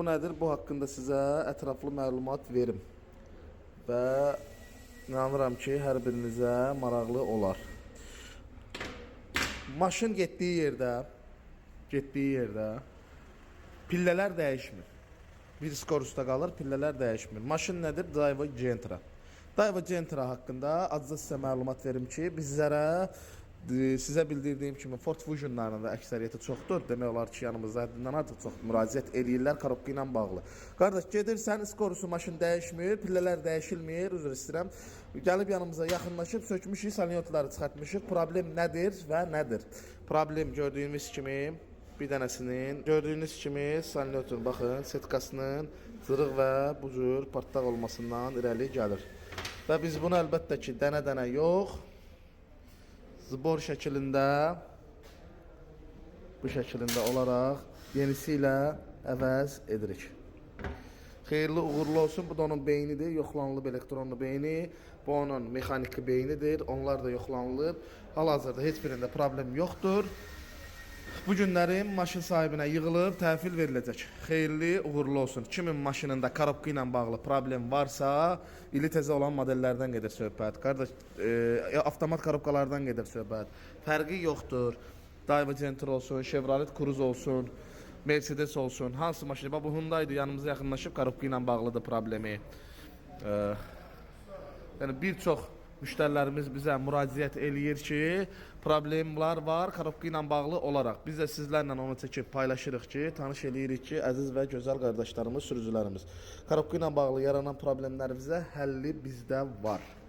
bu nədir? Bu haqqında sizə ətraflı məlumat verim. Və inanıram ki, hər birinizə maraqlı olar. Maşın getdiyi yerdə, getdiyi yerdə pillələr dəyişmir. Bir skorusda qalır, pillələr dəyişmir. Maşın nədir? Daiwa Gentra. Daiwa Gentra haqqında azca sizə məlumat verim ki, bizlərə sizə bildirdiyim kimi Ford Fusion'ların da əksəriyyəti çoxdur. Demək olar ki, yanımızda həddindən artıq çox müraciət eləyirlər korobka ilə bağlı. Qardaş, gedirsən, skorusu maşın dəyişmir, pillələr dəyişilmir, üzr istəyirəm. Gəlib yanımıza yaxınlaşıb sökmüşük, salinyotları çıxartmışıq. Problem nədir və nədir? Problem gördüyünüz kimi bir dənəsinin gördüyünüz kimi salinyotun baxın setkasının cırıq və bu cür partlaq olmasından irəli gəlir. Və biz bunu əlbəttə ki, dənə-dənə yox, zbor şəklində bu şəklində olaraq yenisi ilə əvəz edirik. Xeyirli uğurlu olsun. Bu da onun beynidir. Yoxlanılıb elektronlu beyni. Bu onun mexaniki beynidir. Onlar da yoxlanılıb. Hal-hazırda heç birində problem yoxdur. Bu günlərin maşın sahibinə yığılıb təhvil veriləcək. Xeyirli, uğurlu olsun. Kimin maşınında korobka ilə bağlı problem varsa, ili təzə olan modellərdən gedir söhbət. Qardaş, e, avtomat korobkalardan gedir söhbət. Fərqi yoxdur. Daiwa Gentra olsun, Chevrolet Cruze olsun, Mercedes olsun. Hansı maşın? Bax bu Hyundai-dir. Yanımıza yaxınlaşıb korobka ilə bağlıdır problemi. E, Yəni bir çox müştərilərimiz bizə müraciət eləyir ki, problemlər var korobka ilə bağlı olaraq. Biz də sizlərlə onu çəkib paylaşırıq ki, tanış eləyirik ki, əziz və gözəl qardaşlarımız, sürücülərimiz. Korobka ilə bağlı yaranan problemlərimizə həlli bizdə var.